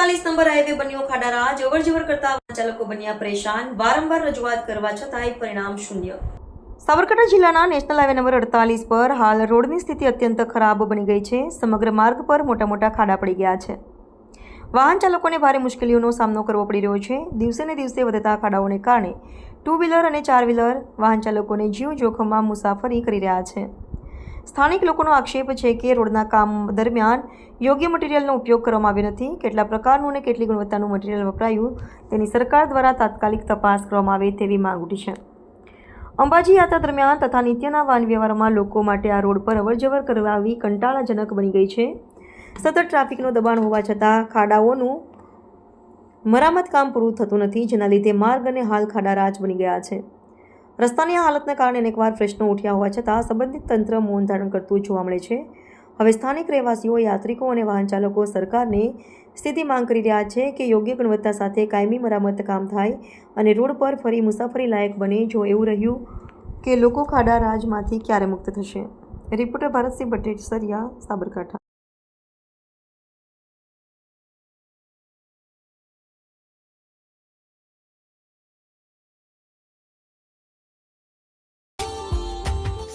અડતાલીસ number highway બન્યો ખાડારા જવર જવર કરતા ચાલકો બન્યા પરેશાન, વારંવાર રજૂઆત કરવા છતાંય પરિણામ શૂન્ય. સાબરકાંઠા જિલ્લાના નેશનલ હાઈવે નંબર અડતાલીસ પર હાલ રોડની સ્થિતિ અત્યંત ખરાબ બની ગઈ છે. સમગ્ર માર્ગ પર મોટા મોટા ખાડા પડી ગયા છે. વાહન ચાલકોને ભારે મુશ્કેલીઓનો સામનો કરવો પડી રહ્યો છે. દિવસે ને દિવસે વધતા ખાડાઓને કારણે ટુ વ્હીલર અને ચાર વ્હીલર વાહન ચાલકોને જીવ જોખમમાં મુસાફરી કરી રહ્યા છે. સ્થાનિક લોકોનો આક્ષેપ છે કે રોડના કામ દરમિયાન યોગ્ય મટીરિયલનો ઉપયોગ કરવામાં આવ્યો નથી. કેટલા પ્રકારનું અને કેટલી ગુણવત્તાનું મટીરિયલ વપરાયું. તેની સરકાર દ્વારા તાત્કાલિક તપાસ કરવામાં આવે તેવી માંગ ઉઠી છે. અંબાજી યાત્રા દરમિયાન તથા નિત્યના વાહન વ્યવહારમાં લોકો માટે આ રોડ પર અવરજવર કરવાવી કંટાળાજનક બની ગઈ છે. સતત ટ્રાફિકનું દબાણ હોવા છતાં ખાડાઓનું મરામત કામ પૂરું થતું નથી, જેના લીધે માર્ગ અને હાલ ખાડા રાજ બની ગયા છે. રસ્તાની આ હાલતને કારણે અનેકવાર પ્રશ્નો ઉઠ્યા હોવા છતાં સંબંધિત તંત્ર મૌન ધારણ કરતું જોવા મળે છે. હવે સ્થાનિક રહેવાસીઓ, યાત્રિકો અને વાહન ચાલકો સરકારને સ્થિતિ માંગ કરી રહ્યા છે કે યોગ્ય ગુણવત્તા સાથે કાયમી મરામત કામ થાય અને રોડ પર ફરી મુસાફરી લાયક બને જો એવું રહ્યું કે લોકો ખાડા રાજમાંથી ક્યારે મુક્ત થશે. Reporter Bharatsinh Bhattesariya Sabarkantha.